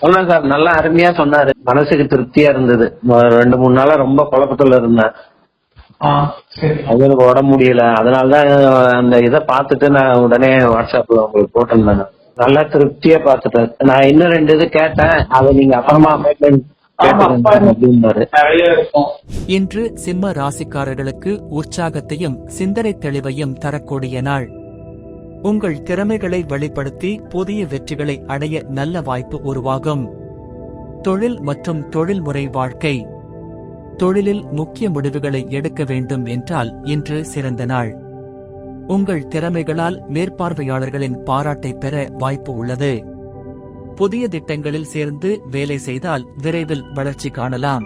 சொன்னேன் சார். நல்லா அருமையா சொன்னாரு. மனசுக்கு திருப்தியா இருந்தது. ரெண்டு மூணு நாளா ரொம்ப குழப்பத்துல இருந்தேன். ஆ சரி. அவங்களுக்கு உடம்பு முடியல. அதனாலதான் அந்த இதை பார்த்துட்டு நான் உடனே வாட்ஸ்அப்ல உங்களுக்கு போட்டிருந்தேன் நல்லா திருப்தியா பார்த்துட்டேன். நான் இன்னும் ரெண்டு இது கேட்டேன். அதை நீங்க அப்புறமா அப்பாயின்மெண்ட் ஆமா, இன்று சிம்ம ராசிக்காரர்களுக்கு உற்சாகத்தையும் சிந்தனை தெளிவையும் தரக்கூடிய நாள். உங்கள் திறமைகளை வெளிப்படுத்தி புதிய வெற்றிகளை அடைய நல்ல வாய்ப்பு உருவாகும். தொழில் மற்றும் தொழில்முறை வாழ்க்கை. தொழிலில் முக்கிய முடிவுகளை எடுக்க வேண்டும் என்றால் இன்று சிறந்த நாள். உங்கள் திறமைகளால் மேற்பார்வையாளர்களின் பாராட்டை பெற வாய்ப்பு உள்ளது. புதிய திட்டங்களில் சேர்ந்து வேலை செய்தால் விரைவில் வளர்ச்சி காணலாம்.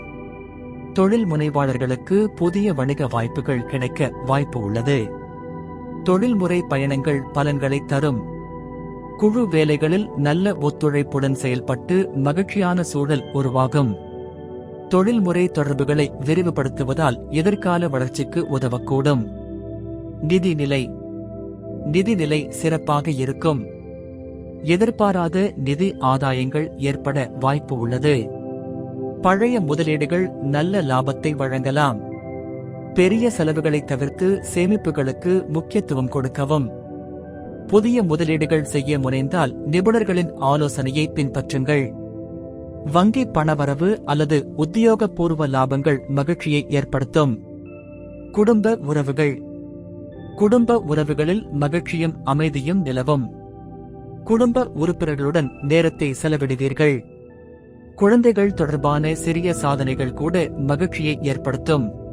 தொழில் முனைவாளர்களுக்கு புதிய வணிக வாய்ப்புகள் கிடைக்க வாய்ப்பு உள்ளது. தொழில்முறை பயணங்கள் பலன்களை தரும். குழு வேலைகளில் நல்ல ஒத்துழைப்புடன் செயல்பட்டு மகிழ்ச்சியான சூழல் உருவாகும். தொழில்முறை தொடர்புகளை விரிவுபடுத்துவதால் எதிர்கால வளர்ச்சிக்கு உதவக்கூடும். நிதிநிலை. நிதிநிலை சிறப்பாக இருக்கும். எதிர்பாராத நிதி ஆதாயங்கள் ஏற்பட வாய்ப்பு உள்ளது. பழைய முதலீடுகள் நல்ல லாபத்தை வழங்கலாம். பெரிய செலவுகளை தவிர்த்து சேமிப்புகளுக்கு முக்கியத்துவம் கொடுக்கவும். புதிய முதலீடுகள் செய்ய முனைந்தால் நிபுணர்களின் ஆலோசனையை பின்பற்றுங்கள். வங்கி பணவரவு அல்லது உத்தியோகபூர்வ லாபங்கள் மகிழ்ச்சியை ஏற்படுத்தும். குடும்ப உறவுகள். குடும்ப உறவுகளில் மகிழ்ச்சியும் அமைதியும் நிலவும். குடும்ப உறுப்பினர்களுடன் நேரத்தை செலவிடுவீர்கள். குழந்தைகள் தொடர்பான சிறிய சாதனைகள் கூட மகிழ்ச்சியை ஏற்படுத்தும்.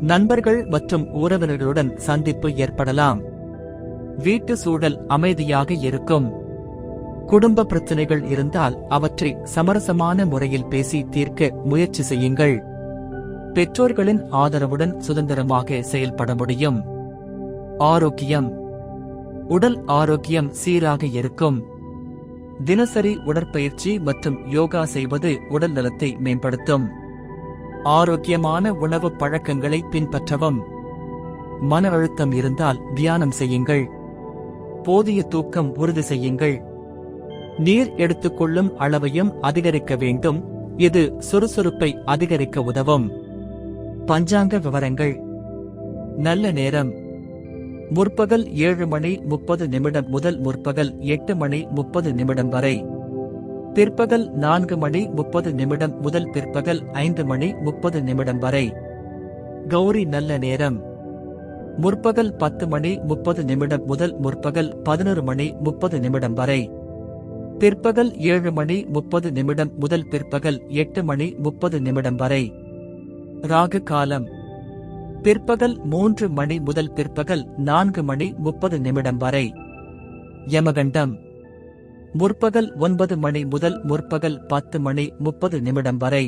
நண்பர்கள் மற்றும் உறவினர்களுடன் சந்திப்பு ஏற்படலாம். வீட்டு சூழல் அமைதியாக இருக்கும். குடும்ப பிரச்சனைகள் இருந்தால் அவற்றை சமரசமான முறையில் பேசி தீர்க்க முயற்சி செய்யுங்கள். பெற்றோர்களின் ஆதரவுடன் சுதந்திரமாக செயல்பட முடியும். ஆரோக்கியம். உடல் ஆரோக்கியம் சீராக இருக்கும். தினசரி உடற்பயிற்சி மற்றும் யோகா செய்வது உடல் நலத்தை மேம்படுத்தும். ஆரோக்கியமான உணவு பழக்கங்களை பின்பற்றவும். மன அழுத்தம் இருந்தால் தியானம் செய்யுங்கள். போதிய தூக்கம் உறுதி செய்யுங்கள். நீர் எடுத்துக்கொள்ளும் அளவையும் அதிகரிக்க வேண்டும். இது சுறுசுறுப்பை அதிகரிக்க உதவும். பஞ்சாங்க விவரங்கள். நல்ல நேரம். முற்பகல் ஏழு மணி முப்பது நிமிடம் முதல் முற்பகல் எட்டு மணி முப்பது நிமிடம் வரை. பிற்பகல் நான்கு மணி முப்பது நிமிடம் முதல் பிற்பகல் ஐந்து மணி முப்பது நிமிடம் வரை. கௌரி நல்ல நேரம். முற்பகல் பத்து மணி முப்பது நிமிடம் முதல் முற்பகல் பதினொரு மணி முப்பது நிமிடம் வரை. பிற்பகல் ஏழு மணி முப்பது நிமிடம் முதல் பிற்பகல் எட்டு மணி முப்பது நிமிடம் வரை. ராகு காலம். பிற்பகல் மூன்று மணி முதல் பிற்பகல் நான்கு மணி முப்பது நிமிடம் வரை. யமகண்டம். முற்பகல் ஒன்பது மணி முதல் முற்பகல் பத்து மணி முப்பது நிமிடம் வரை